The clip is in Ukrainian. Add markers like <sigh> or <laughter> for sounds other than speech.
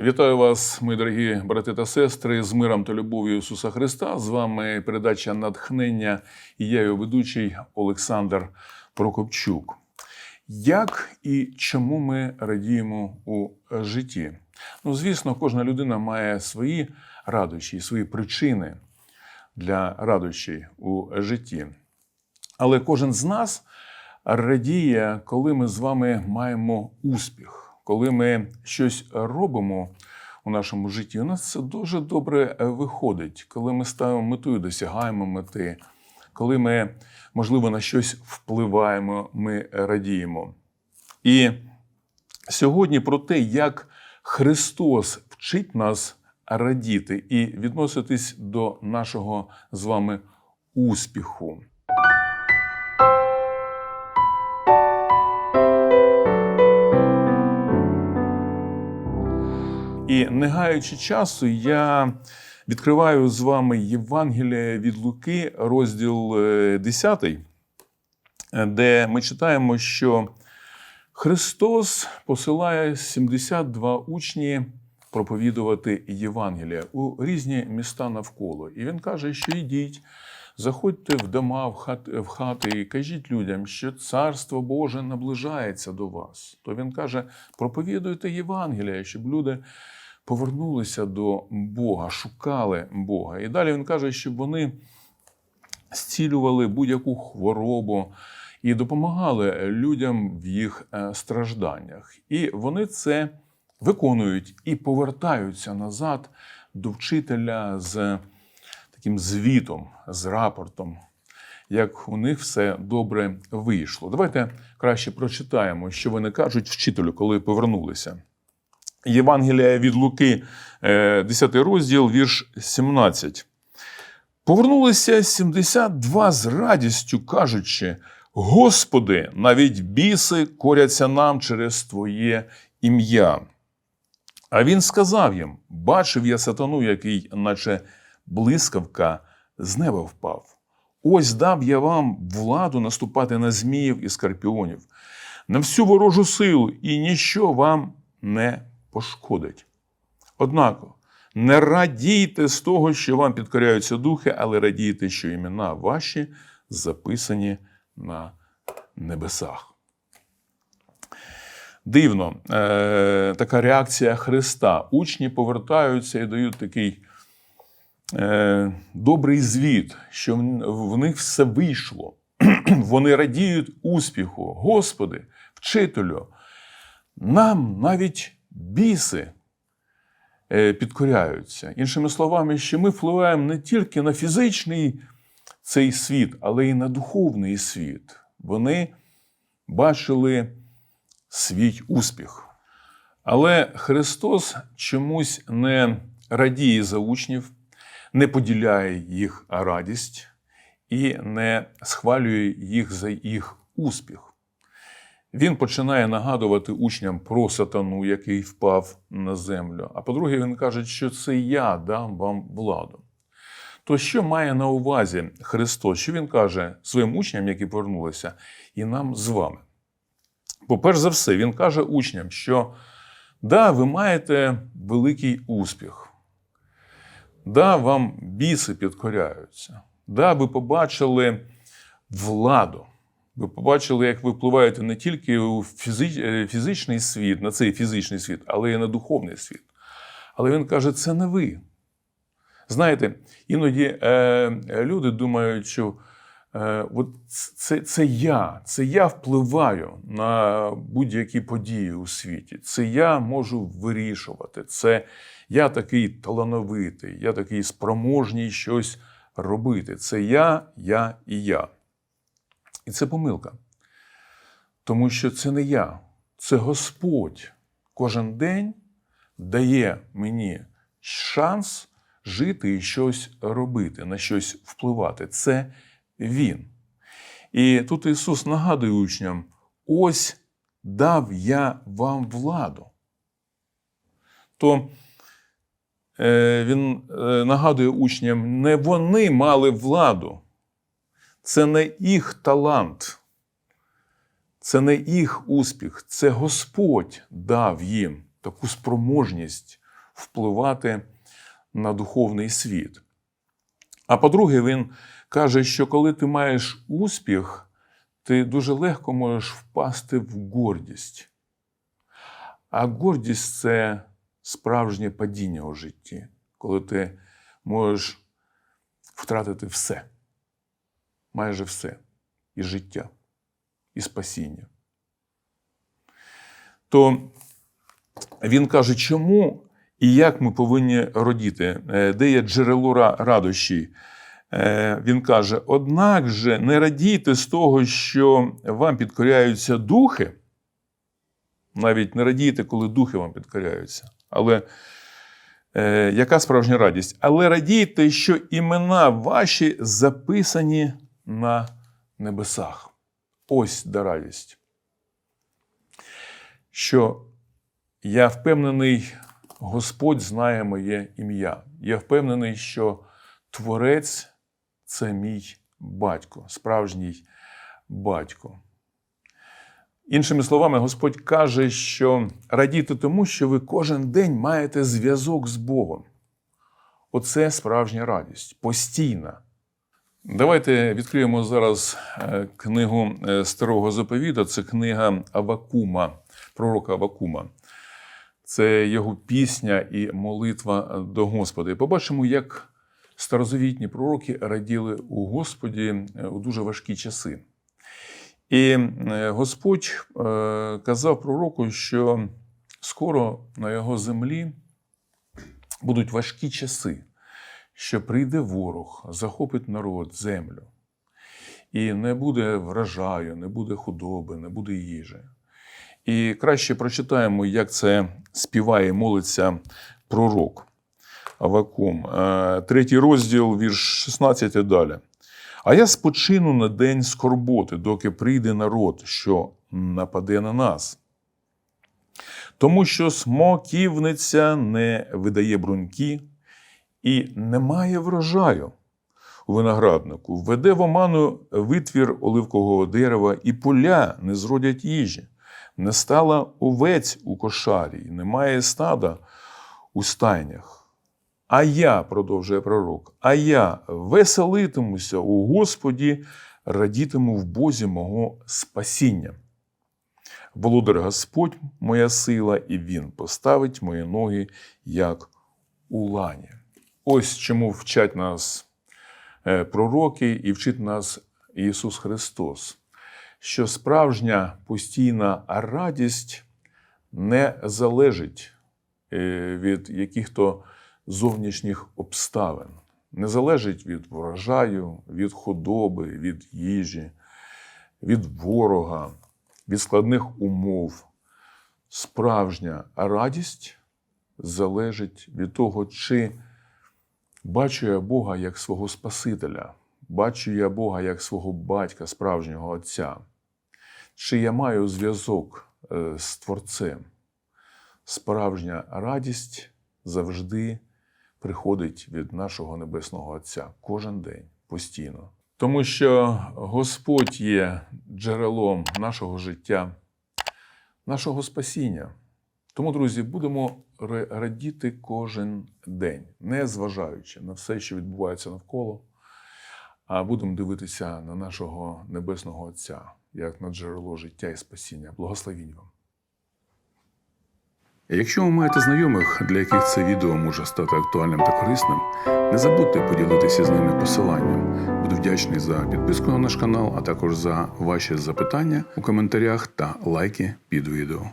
Вітаю вас, мої дорогі брати та сестри, з миром та любов'ю Ісуса Христа. З вами передача Натхнення і я його ведучий Олександр Прокопчук. Як і чому ми радіємо у житті? Ну, звісно, кожна людина має свої радощі, свої причини для радощі у житті. Але кожен з нас радіє, коли ми з вами маємо успіх, коли ми щось робимо у нашому житті. У нас це дуже добре е, виходить, коли ми ставимо мету і досягаємо мети, коли ми, можливо, на щось впливаємо, ми радіємо. І сьогодні про те, як Христос вчить нас радіти і відноситись до нашого з вами успіху. І не гаючи часу, я відкриваю з вами Євангеліє від Луки, розділ е, 10, де ми читаємо, що Христос посилає 72 учні проповідувати Євангелія у різні міста навколо. І він каже, що йдіть, заходьте в дома, в хати, в хати і кажіть людям, що Царство Боже наближається до вас. То він каже: проповідуйте Євангелія, щоб люди повернулися до Бога, шукали Бога. І далі він каже, щоб вони зцілювали будь-яку хворобу і допомагали людям в їх е, стражданнях. І вони це виконують і повертаються назад до вчителя з таким звітом, з рапортом, як у них все добре вийшло. Давайте краще прочитаємо, що вони кажуть вчителю, коли повернулися. Євангелія від Луки, е, 10 розділ, вірш 17. Повернулися 72 з радістю, кажучи: Господи, навіть біси коряться нам через Твоє ім'я. А він сказав їм: Бачив я сатану, який, наче блискавка, з неба впав. Ось дав я вам владу наступати на зміїв і скорпіонів, на всю ворожу силу, і ніщо вам не пошкодить. Однако, не радійте з того, що вам підкоряються духи, але радійте, що імена ваші записані на небесах. Дивно, е, така реакція Христа. Учні повертаються і дають такий е, добрий звіт, що в- них все вийшло. <clears throat> Вони радіють успіху. Господи, вчителю, нам навіть біси е, підкоряються. Іншими словами, що ми впливаємо не тільки на фізичний цей світ, але й на духовний світ. Вони бачили свій успіх. Але Христос чомусь не радіє за учнів, не поділяє їх радість і не схвалює їх за їх успіх. Він починає нагадувати учням про сатану, який впав на землю. А по-друге, він каже, що це я дам вам владу. То що має на увазі Христос? Що він каже своїм учням, які повернулися, і нам з вами? По-перше за все, він каже учням, що да, ви маєте великий успіх, да, вам біси підкоряються, да, ви побачили владу. Ви побачили, як ви впливаєте не тільки у е, фізичний світ, на цей фізичний світ, але й на духовний світ. Але він каже, це не ви. Знаєте, іноді е, люди думають, що е, от це, це я, це я впливаю на будь-які події у світі. Це я можу вирішувати. Це я такий талановитий, я такий спроможний щось робити. Це я, я і я. І це помилка. Тому що це не я, це Господь кожен день дає мені шанс жити і щось робити, на щось впливати. Це Він. І тут Ісус нагадує учням: ось дав я вам владу. То е, Він е, нагадує учням, не вони мали владу, це не їх талант, це не їх успіх, це Господь дав їм таку спроможність впливати на духовний світ. А по-друге, він каже, що коли ти маєш успіх, ти дуже легко можеш впасти в гордість. А гордість це справжнє падіння у житті, коли ти можеш втратити все, майже все, і життя, і спасіння. То він каже, чому і як ми повинні родіти, Е, де є джерело радощі. Е, Він каже: однак же не радійте з того, що вам підкоряються духи, навіть не радійте, коли духи вам підкоряються. Але е, яка справжня радість? Але радійте, що імена ваші записані на небесах. Ось да радість. Що я впевнений, Господь знає моє ім'я. Я впевнений, що Творець це мій батько, справжній батько. Іншими словами, Господь каже, що радійте тому, що ви кожен день маєте зв'язок з Богом. Оце справжня радість, постійна. Давайте відкриємо зараз е, книгу е, Старого Заповіта. Це книга Авакума, пророка Авакума. Це його пісня і молитва до Господа. І побачимо, як старозавітні пророки раділи у Господі е, у дуже важкі часи. І е, Господь е, казав пророку, що скоро на його землі будуть важкі часи, що прийде ворог, захопить народ, землю. І не буде врожаю, не буде худоби, не буде їжі. І краще прочитаємо, як це співає молиться пророк Авакум. Е, Третій розділ, вірш 16 і далі. А я спочину на день скорботи, доки прийде народ, що нападе на нас. Тому що смоківниця не видає бруньки і немає врожаю у винограднику, веде в оману витвір оливкового дерева, і поля не зродять їжі. Не стала овець у кошарі, немає стада у стайнях. А я, продовжує пророк, а я веселитимуся у Господі, радітиму в Бозі мого спасіння. Володар Господь моя сила, і Він поставить мої ноги, як у лані. Ось чому вчать нас е, пророки і вчить нас Ісус Христос, що справжня постійна радість не залежить е, від яких-то зовнішніх обставин, не залежить від врожаю, від худоби, від їжі, від ворога, від складних умов. Справжня радість залежить від того, чи бачу я Бога як свого Спасителя, бачу я Бога як свого батька, справжнього Отця, чи я маю зв'язок е, з Творцем. Справжня радість завжди приходить від нашого Небесного Отця кожен день, постійно. Тому що Господь є джерелом нашого життя, нашого спасіння. Тому, друзі, будемо радіти кожен день, не зважаючи на все, що відбувається навколо, а будемо дивитися на нашого Небесного Отця, як на джерело життя і спасіння. Благословінь вам! Якщо ви маєте знайомих, для яких це відео може стати актуальним та корисним, не забудьте поділитися з ними посиланням. Буду вдячний за підписку на наш канал, а також за ваші запитання у коментарях та лайки під відео.